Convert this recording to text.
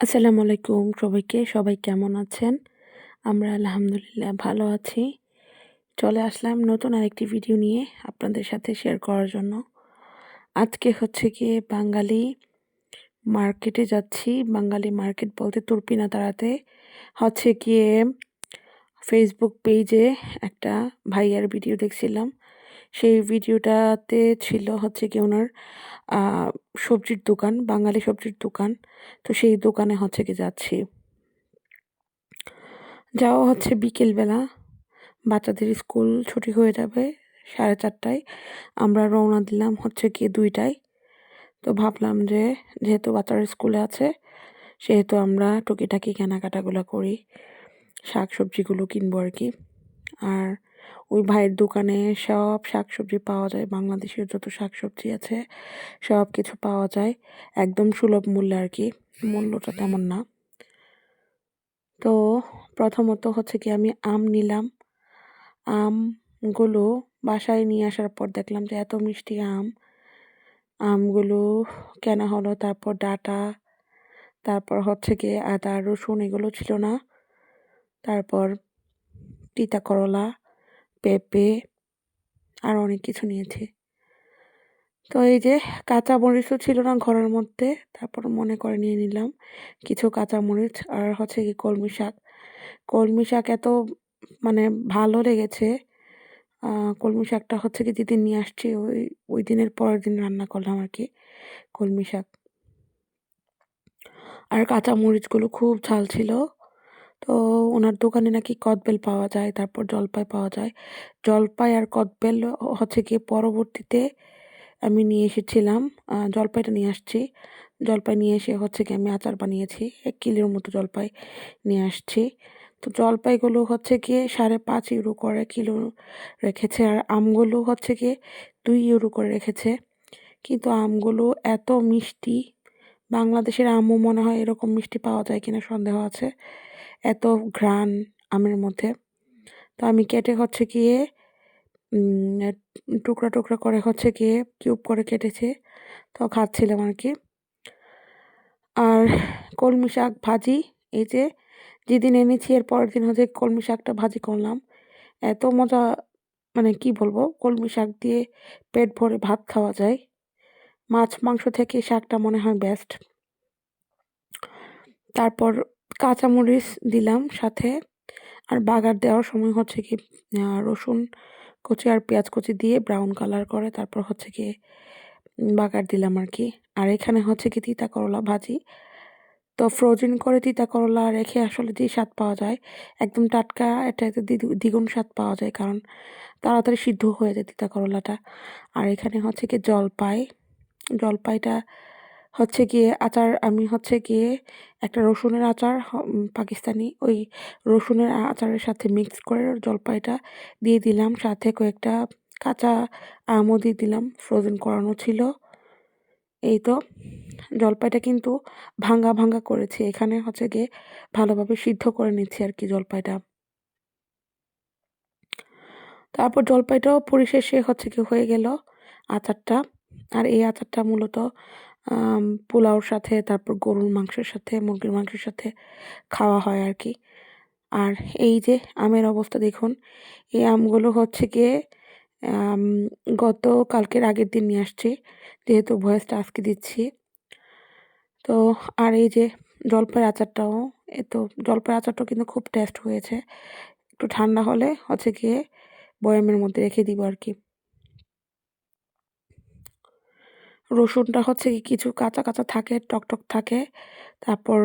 আসসালামু আলাইকুম সবাইকে, সবাই কেমন আছেন? আমরা আলহামদুলিল্লাহ ভালো আছি। চলে আসলাম নতুন আরেকটি ভিডিও নিয়ে আপনাদের সাথে শেয়ার করার জন্য। আজকে হচ্ছে গিয়ে বাঙালি মার্কেটে যাচ্ছি। বাঙালি মার্কেট বলতে তুর্পিনা তাড়াতে হচ্ছে গিয়ে ফেসবুক পেজে একটা ভাইয়ার ভিডিও দেখছিলাম। সেই ভিডিওটাতে ছিল হচ্ছে কি ওনার সবজির দোকান, বাঙালি সবজির দোকান। তো সেই দোকানে হচ্ছে কি যাচ্ছি। যাওয়া হচ্ছে বিকেলবেলা। বাচ্চাদের স্কুল ছুটি হয়ে যাবে সাড়ে চারটায়। আমরা রওনা দিলাম হচ্ছে কি দুইটায়। তো ভাবলাম যে, যেহেতু বাচ্চারা স্কুলে আছে, সেহেতু আমরা টুকিটাকি কেনাকাটাগুলো করি। শাক সবজিগুলো কিনবো আর কি। আর ওই ভাইয়ের দোকানে সব শাকসবজি পাওয়া যায়, বাংলাদেশের যত শাকসবজি আছে, সব কিছু পাওয়া যায়, একদম সুলভ মূল্যে আর কি, মূল্যটা তেমন না। তো প্রথমত হচ্ছে কি, আমি আম নিলাম। আমগুলো বাসায় নিয়ে আসার পর দেখলাম যে এত মিষ্টি আম। আমগুলো কেনা হলো, তারপর ডাটা, তারপর হচ্ছে গিয়ে আদা, রসুন, এগুলো ছিল না। তারপর তিতা করলা পেঁপে আর অনেক কিছু নিয়েছি। তো এই যে কাঁচা মরিচও ছিল না ঘরের মধ্যে, তারপর মনে করে নিয়ে নিলাম কিছু কাঁচা মরিচ আর হচ্ছে কি কলমি শাক। কলমি শাক এত মানে ভালো লেগেছে কলমি শাকটা হচ্ছে কি যেদিন নিয়ে আসছি ওই ওই দিনের পরের দিন রান্না করলাম আর কি কলমি শাক। আর কাঁচা মরিচগুলো খুব ঝাল ছিল। তো ওনার দোকানে নাকি কদবেল পাওয়া যায়, তারপর জলপাই পাওয়া যায়। জলপাই আর কদবেল হচ্ছে গিয়ে পরবর্তীতে আমি নিয়ে এসেছিলাম জলপাইটা নিয়ে আসছি। জলপাই নিয়ে এসে হচ্ছে কি আমি আচার বানিয়েছি, এক কিলোর মতো জলপাই নিয়ে আসছি। তো জলপাইগুলো হচ্ছে গিয়ে সাড়ে পাঁচ ইউরো করে কিলো রেখেছে, আর আমগুলো হচ্ছে গিয়ে দুই ইউরো করে রেখেছে। কিন্তু আমগুলো এত মিষ্টি, বাংলাদেশের আমও মনে হয় এরকম মিষ্টি পাওয়া যায় কিনা সন্দেহ আছে। এত ঘ্রাণ আমের মধ্যে। তো আমি কেটে হচ্ছে গিয়ে টুকরা টুকরা করে হচ্ছে গিয়ে কিউব করে কেটেছে। তো খাচ্ছিলাম আর কি। আর কলমি শাক ভাজি, এই যে যেদিন এনেছি এর পরের দিন হচ্ছে কলমি শাকটা ভাজি করলাম। এত মজা মানে কি বলব, কলমি শাক দিয়ে পেট ভরে ভাত খাওয়া যায়। মাছ মাংস থেকে শাকটা মনে হয় বেস্ট তারপর কাঁচামরিচ দিলাম সাথে। আর বাগার দেওয়ার সময় হচ্ছে কি রসুন কুচি আর পেঁয়াজ কুচি দিয়ে ব্রাউন কালার করে তারপর হচ্ছে কি বাগার দিলাম আর কি। আর এখানে হচ্ছে কি তিতা করলা ভাজি। তো ফ্রোজেন করে তিতা করলা রেখে আসলে যে স্বাদ পাওয়া যায়, একদম টাটকা এটা দ্বিগুণ স্বাদ পাওয়া যায় কারণ তাড়াতাড়ি সিদ্ধ হয়ে যায় তিতা করলাটা। আর এখানে হচ্ছে কি জলপাই, জলপাইটা হচ্ছে গিয়ে আচার, আমি হচ্ছে গিয়ে একটা রসুনের আচার পাকিস্তানি ওই রসুনের আচারের সাথে মিক্স করে জলপাইটা দিয়ে দিলাম। সাথে কয়েকটা কাঁচা আমও দিয়ে দিলাম ফ্রোজেন করানো ছিল। এই তো, জলপাইটা কিন্তু ভাঙ্গা ভাঙ্গা করেছি। এখানে হচ্ছে গিয়ে ভালোভাবে সিদ্ধ করে নিচ্ছি আর কি জলপাইটা। তারপর জলপাইটাও পরিশেষে হচ্ছে কি হয়ে গেল আচারটা। আর এই আচারটা মূলত পোলাওর সাথে, তারপর গরুর মাংসের সাথে, মুরগির মাংসের সাথে খাওয়া হয় আর কি। আর এই যে আমের অবস্থা দেখুন, এই আমগুলো হচ্ছে গিয়ে গত কালকের আগের দিন নিয়ে আসছি, যেহেতু ভয়েসটা আজকে দিচ্ছি। তো আর এই যে জলপাই আচারটাও, এ তো জলপাই আচারটাও কিন্তু খুব টেস্ট হয়েছে। একটু ঠান্ডা হলে হচ্ছে গিয়ে বয়ামের মধ্যে রেখে দিব আর কি। রসুনটা হচ্ছে কি কিছু কাঁচা কাঁচা থাকে টক টক থাকে। তারপর